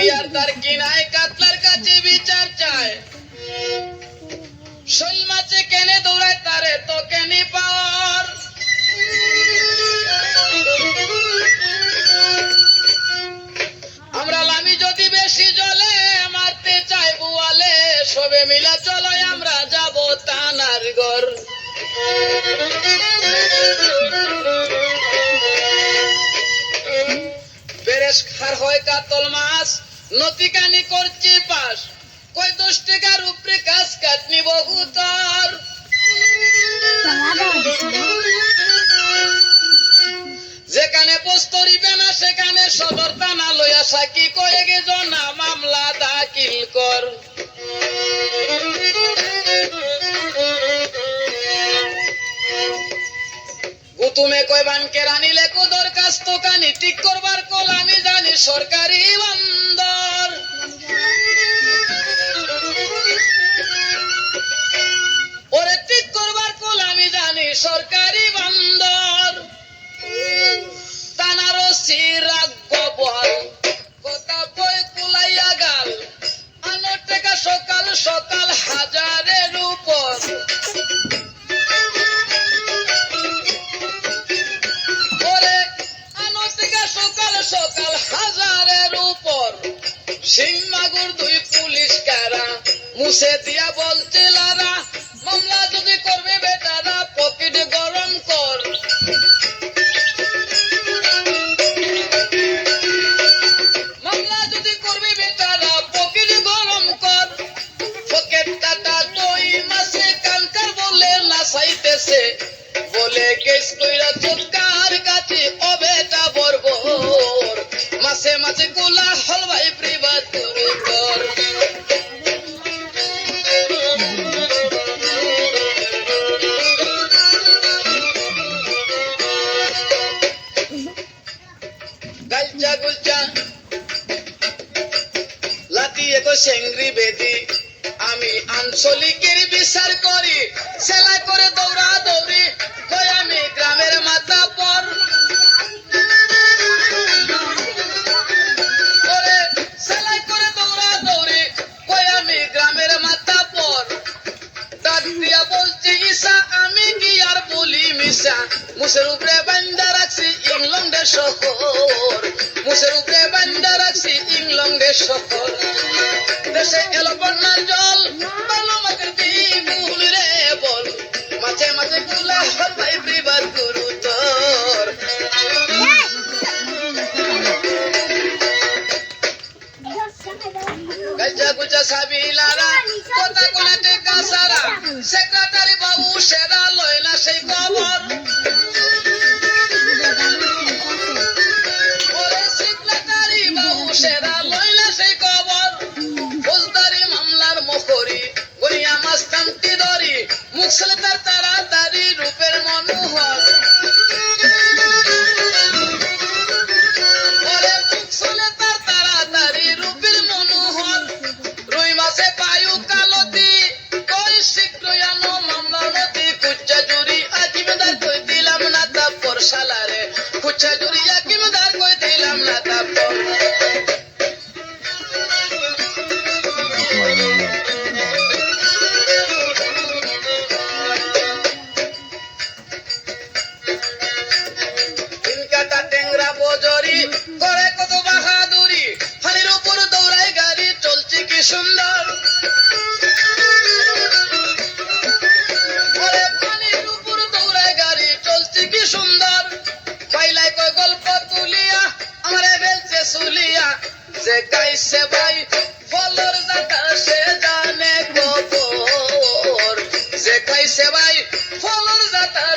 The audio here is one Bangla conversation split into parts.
পুটি আর তার কিনায় কাতলার কাছে বিচার চায়। শোল মাছে কেনে দৌড়ায় তারে তো কেনি পাওয়ার আমরা লামি যদি বেশি জলে মারতে চাই বুয়ালে, সবে মিলা চলো আমরা যাব তানার ঘর। হয় কাতল মাছ নতি কানি করছি পাস। কয় দশ টাকার উপরে কাজ কাটনি বহুতর যেখানে পোস্তরিবে না, সেখানে সদর থানা লইয়া সাকি কয়ে গে না মামলা দাখিল কর। গুতুমে কয় বানকে রানিলে কো দরখাস্ত কানি, ঠিক করবার কল আমি জানি সরকারি বন্দর মুছে দিয়া বলছে লারা, মামলা যদি করবে বেটারা পকেট গরম কর। মামলা যদি করবি বেটারা পকেট গরম কর। পকেট কাটা তুই বলে কেস কইরা চোটকার কাছে ও বেটা। লাতি সেংরি বেদি। আমি আঞ্চলিকের বিচার করি সেলা করে দৌড়া দৌড়ি, কই আমি গ্রামের মাথা পর। মুসের উপরে বান্দা রাখছি ইংল্যান্ডের শহর। মুসের উপরে বান্দা রাখছি ইংল্যান্ডের শহর। দেশে এলো বন্যার জল। ভালো মাছের দ্বিগুণ রে বল। মাঝে মাঝে গুলা হলবাই বিবাদ গুরু তোর গজা গুজা সাবিলারা, কথা সেক্রেটারি বাবু সেরা লইলা সেই খবর। কুচ্চা জুরি আজিমেদার কই দিলাম না তারপর তিনকাটা টেংরা বজরি করে কত বাহাদুরি। হানির উপর দৌড়ায় গাড়ি, চলছে কি সুন্দর?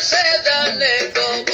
से जाने को